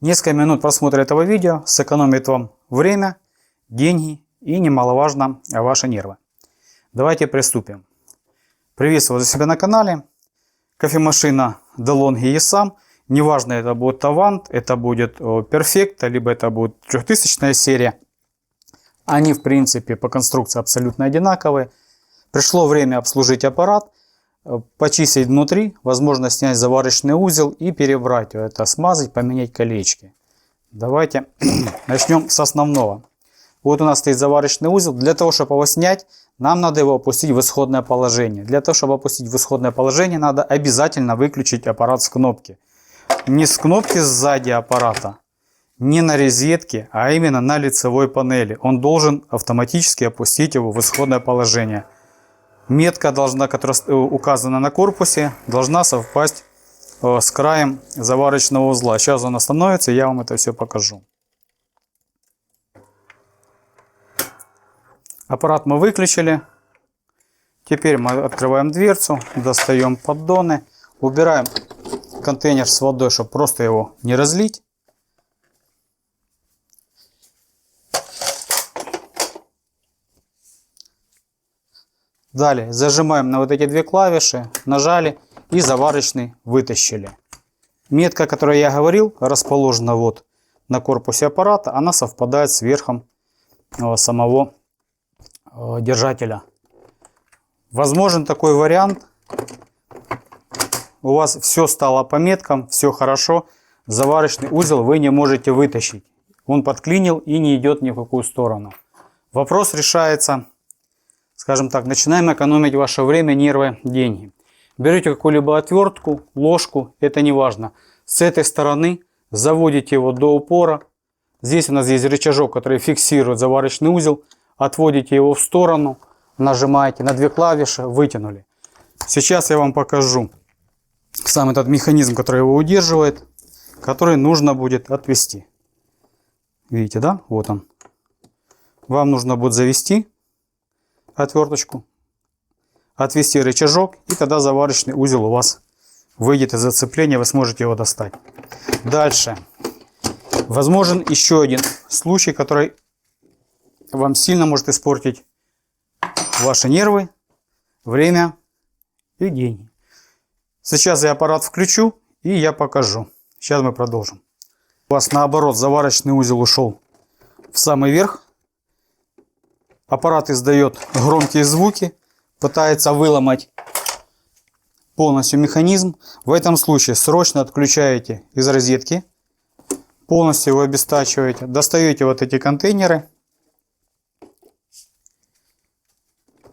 Несколько минут просмотра этого видео сэкономит вам время, деньги и, немаловажно, ваши нервы. Давайте приступим. Приветствую вас себя на канале. Кофемашина DeLonghi ESAM. Неважно, это будет Тавант, это будет Perfect, либо это будет 3000 серия. Они, в принципе, по конструкции абсолютно одинаковые. Пришло время обслужить аппарат, э, почистить внутри, возможно снять заварочный узел и перебрать это, смазать, поменять колечки. Давайте начнем с основного. Вот у нас стоит заварочный узел. Для того, чтобы его снять, нам надо его опустить в исходное положение. Для того, чтобы опустить в исходное положение, надо обязательно выключить аппарат с кнопки. Не с кнопки сзади аппарата, не на розетке, а именно на лицевой панели. Он должен автоматически опустить его в исходное положение. Метка, должна, которая э, указана на корпусе, должна совпасть э, с краем заварочного узла. Сейчас он остановится, я вам это все покажу. Аппарат мы выключили. Теперь мы открываем дверцу, достаем поддоны, убираем контейнер с водой, чтобы просто его не разлить. Далее зажимаем на вот эти две клавиши, нажали и заварочный вытащили. Метка, о которой я говорил, расположена вот на корпусе аппарата, она совпадает с верхом э, самого э, держателя. Возможен такой вариант. У вас все стало по меткам, все хорошо. Заварочный узел вы не можете вытащить. Он подклинил и не идет ни в какую сторону. Вопрос решается скажем так, начинаем экономить ваше время, нервы, деньги. Берете какую-либо отвертку, ложку, это не важно. С этой стороны заводите его до упора. Здесь у нас есть рычажок, который фиксирует заварочный узел. Отводите его в сторону, нажимаете на две клавиши, вытянули. Сейчас я вам покажу сам этот механизм, который его удерживает, который нужно будет отвести. Видите, да? Вот он. Вам нужно будет завести отверточку, отвести рычажок, и тогда заварочный узел у вас выйдет из зацепления, вы сможете его достать. Дальше. Возможен еще один случай, который вам сильно может испортить ваши нервы, время и деньги. Сейчас я аппарат включу и я покажу. Сейчас мы продолжим. У вас наоборот заварочный узел ушел в самый верх. Аппарат издает громкие звуки, пытается выломать полностью механизм. В этом случае срочно отключаете из розетки, полностью его обестачиваете, достаете вот эти контейнеры.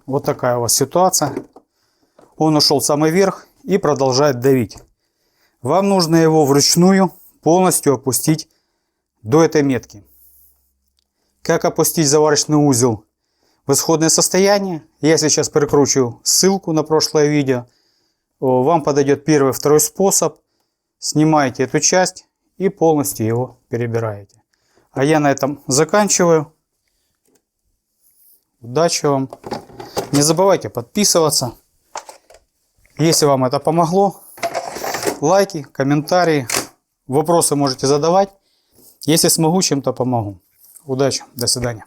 Вот такая у вас ситуация. Он ушел в самый верх и продолжает давить. Вам нужно его вручную полностью опустить до этой метки. Как опустить заварочный узел в исходное состояние. Я сейчас прикручу ссылку на прошлое видео. Вам подойдет первый, второй способ. Снимаете эту часть и полностью его перебираете. А я на этом заканчиваю. Удачи вам. Не забывайте подписываться. Если вам это помогло, лайки, комментарии, вопросы можете задавать. Если смогу, чем-то помогу. Удачи, до свидания.